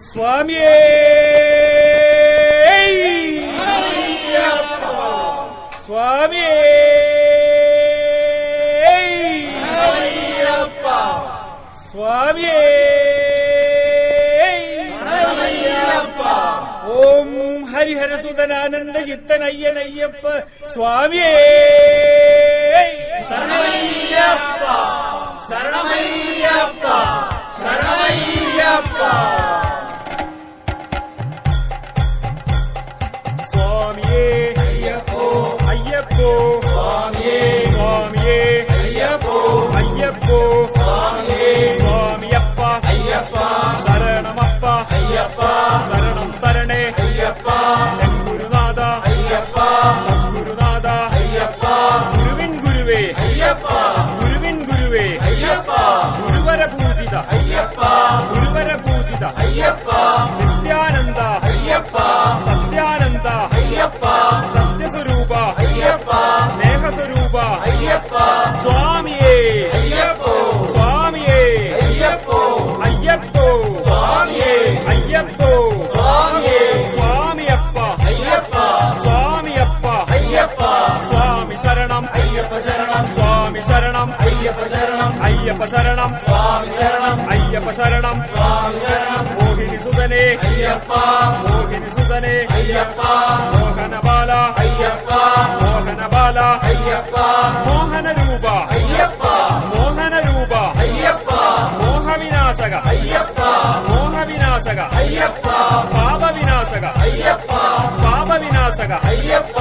స్వామియే స్వామి! స్వామి! ఓం హరిహర సుదనానంద చిత్తనయ్యనయ్యప్ప స్వామి! అయ్యప్ప. మోహన రూప. అయ్యప్ప. మోహన రూప. అయ్యప్ప. మోహ వినాశగ అయ్యప్ప. మోహ వినాశగ అయ్యప్ప. పాప వినాశగ అయ్యప్ప. పాప వినాశగ అయ్యప్ప.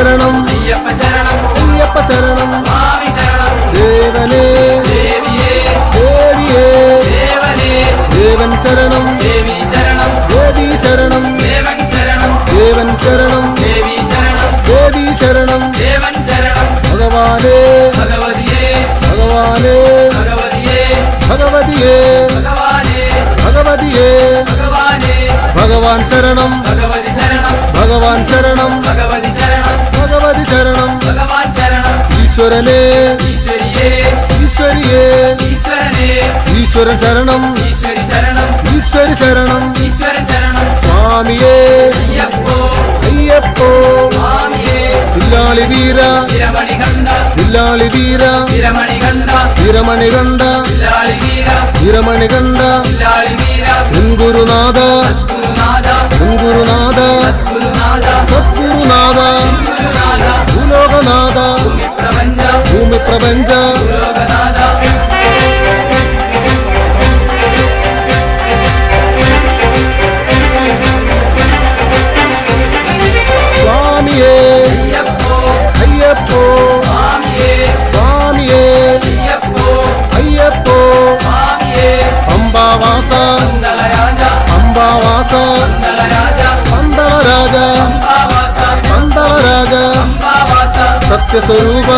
சரணம். ஐயப்ப சரணம். ஐயப்ப சரணம். சுவாமி சரணம். தேவனே. தேவியே. தேவியே. தேவனே. தேவன் சரணம். தேவி சரணம். தேவி சரணம். தேவன் சரணம். தேவன் சரணம். தேவி சரணம். தேவி சரணம். தேவன் சரணம். பகவானே. பகவதியே. பகவானே. பகவதியே. பகவதியே. பகவானே. பகவதியே. பகவானே. பகவான் சரணம். பகவதி சரணம். பகவான் சரணம். பகவதி ഭഗവതി ശരണം. ഈശ്വരനേ. ഈശ്വരിയേ. ഈശ്വരൻ ശരണം. ഈശ്വരി ശരണം. സ്വാമിയേ. അയ്യപ്പോ. വില്ലാളി വീര. വില്ലാളി വീര. ഇരമണി കണ്ട. ഇരമണി കണ്ട. എൻ ഗുരുനാഥ. பூமி பிரபஞ்ச. புலோகநாதா சுவாமியே. ஐயப்போ. ஐயப்போ. சுவாமியே சுவாமியே ஐயப்போ സത്യസ്വരൂപ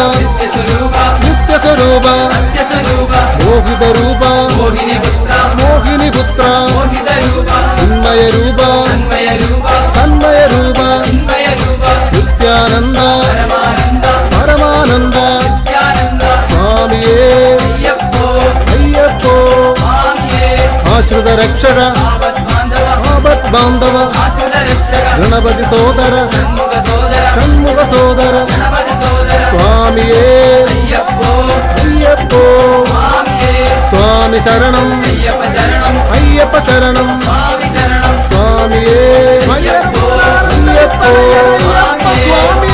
നിത്യസ്വരൂപ മോഹിതരൂപ മോഹിനി പുത്ര ചിന്മയരൂപ സന്മയരൂപ നിത്യാനന്ദ പരമാനന്ദ സ്വാമിയേ അയ്യപ്പോ ആശ്രിത രക്ഷക ആപത് ബാന്ധവ ഗണപതി സോദര ഷൺമുഖ സോദര சுவாமியே. ஐயப்போ. சுவாமி சரணம். ஐயப்ப சரணம். சுவாமியே. ஐயப்போ. சுவாமி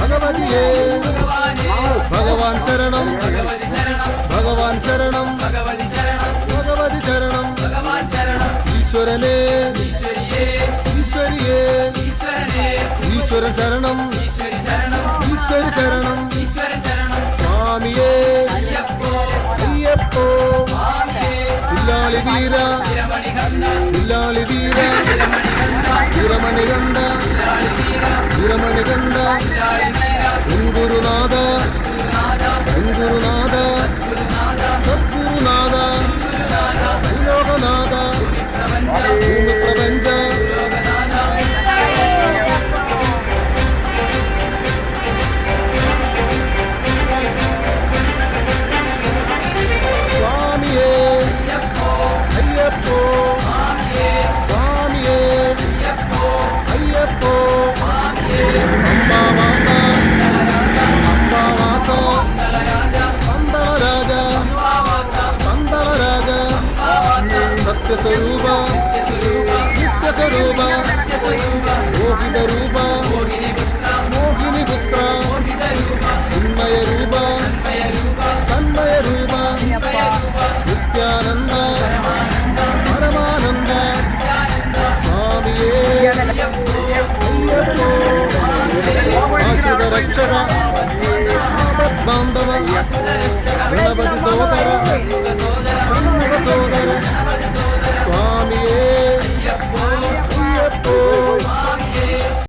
ഭഗവതിയേ ഭഗവതിയേ ഭഗവാൻ ശരണം. ഭഗവാൻ ശരണം. ഭഗവതി ശരണം. ഈശ്വരനേ. ഈശ്വരിയേ. ഈശ്വരൻ ശരണം. ഈശ്വരി ശരണം. சுவாமியே ஐயப்போ. இல்லாளி வீரா. இல்லாளி வீரா. வீரமணி கண்டா வீரமணி கண்டா నిత్యస్వరూప నిత్యస్వరూప మోహిత రూప మోహిని పుత్ర చిన్మయ రూప సన్మయ రూప నిత్యానంద పరమానంద స్వామియే అయ్యప్పో ఆశ్రిత రక్షణ బాంధవ గణపతి సోదర